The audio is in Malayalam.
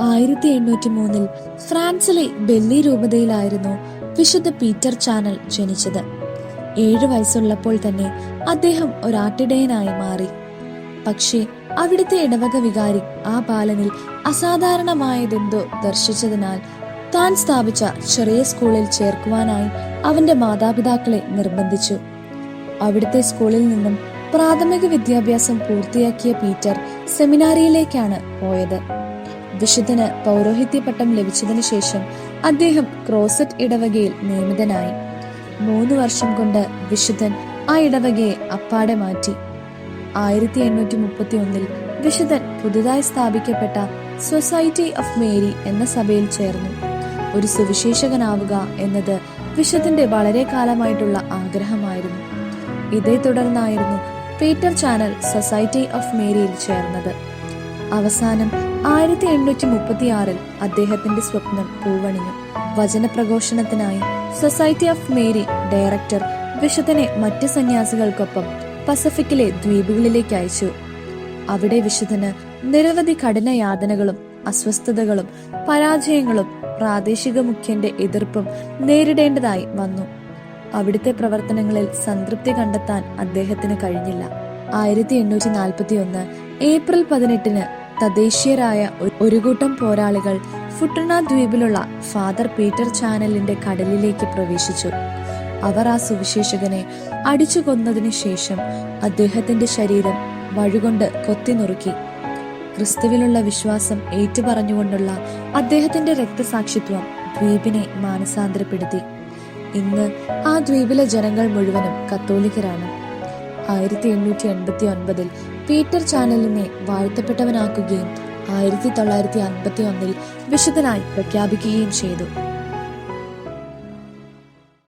ആയിരത്തി എണ്ണൂറ്റി മൂന്നിൽ ഫ്രാൻസിലെ ബെല്ലി രൂപതയിലായിരുന്നു വിശുദ്ധ പീറ്റർ ചാനൽ ജനിച്ചത്. ഏഴു വയസ്സുള്ളപ്പോൾ തന്നെ അദ്ദേഹം ഒരാട്ടിടയനായി മാറി. പക്ഷേ അവിടുത്തെ ഇടവക വികാരി ആ ബാലനിൽ അസാധാരണമായതെന്തോ ദർശിച്ചതിനാൽ താൻ സ്ഥാപിച്ച ചെറിയ സ്കൂളിൽ ചേർക്കുവാനായി അവന്റെ മാതാപിതാക്കളെ നിർബന്ധിച്ചു. അവിടുത്തെ സ്കൂളിൽ നിന്നും പ്രാഥമിക വിദ്യാഭ്യാസം പൂർത്തിയാക്കിയ പീറ്റർ സെമിനാരിയിലേക്കാണ് പോയത്. വിശുദ്ധന് പൗരോഹിത്യ പട്ടം ലഭിച്ചതിനു ശേഷം അദ്ദേഹം ക്രോസറ്റ് ഇടവകയിൽ നിയമിതനായി. മൂന്ന് വർഷം കൊണ്ട് വിശുദ്ധൻ ആ ഇടവകയെ അപ്പാടെ മാറ്റി. ആയിരത്തി എണ്ണൂറ്റി മുപ്പത്തി ഒന്നിൽ വിശുദ്ധൻ പുതുതായി സ്ഥാപിക്കപ്പെട്ട സൊസൈറ്റി ഓഫ് മേരി എന്ന സഭയിൽ ചേർന്നു. ഒരു സുവിശേഷകനാവുക എന്നത് വിശുദ്ധന്റെ വളരെ കാലമായിട്ടുള്ള ആഗ്രഹമായിരുന്നു. ഇതേ തുടർന്നായിരുന്നു പീറ്റർ ചാനൽ സൊസൈറ്റി ഓഫ് മേരിയിൽ ചേർന്നത്. അവസാനം ആയിരത്തി എണ്ണൂറ്റി മുപ്പത്തി ആറിൽ അദ്ദേഹത്തിന്റെ സ്വപ്നം പൂവണിഞ്ഞു. വചനപ്രഘോഷണത്തിനായി സൊസൈറ്റി ഓഫ് മേരി ഡയറക്ടർ വിശുദ്ധനെ മറ്റ് സന്യാസികൾക്കൊപ്പം പസഫിക്കിലെ ദ്വീപുകളിലേക്ക് അയച്ചു. അവിടെ വിശുദ്ധന് നിരവധി കഠിന യാതനകളും അസ്വസ്ഥതകളും പരാജയങ്ങളും പ്രാദേശിക മുഖ്യന്റെ എതിർപ്പും നേരിടേണ്ടതായി വന്നു. അവിടുത്തെ പ്രവർത്തനങ്ങളിൽ സംതൃപ്തി കണ്ടെത്താൻ അദ്ദേഹത്തിന് കഴിഞ്ഞില്ല. ആയിരത്തി എണ്ണൂറ്റി നാൽപ്പത്തി ഒന്ന് ഏപ്രിൽ പതിനെട്ടിന് തദ്ദേശീയരായ ഒരു കൂട്ടം പോരാളികൾ ഫുട്ടണ ദ്വീപിലുള്ള ഫാദർ പീറ്റർ ചാനലിന്റെ കടലിലേക്ക് പ്രവേശിച്ചു. അവർ ആ സുവിശേഷകനെ അടിച്ചു കൊന്നതിനു ശേഷം അദ്ദേഹത്തിന്റെ ശരീരം വഴുകൊണ്ട് കൊത്തി നുറുക്കി. ക്രിസ്തുവിലുള്ള വിശ്വാസം ഏറ്റുപറഞ്ഞുകൊണ്ടുള്ള അദ്ദേഹത്തിന്റെ രക്തസാക്ഷിത്വം ദ്വീപിനെ മാനസാന്തരപ്പെടുത്തി. ഇന്ന് ആ ദ്വീപിലെ ജനങ്ങൾ മുഴുവനും കത്തോലിക്കരാണ്. ആയിരത്തി എണ്ണൂറ്റി എൺപത്തി ഒൻപതിൽ പീറ്റർ ചാനലിനെ വാഴ്ത്തപ്പെട്ടവനാക്കുകയും ആയിരത്തി തൊള്ളായിരത്തി അൻപത്തി ഒന്നിൽ വിശുദ്ധനായി പ്രഖ്യാപിക്കുകയും ചെയ്തു.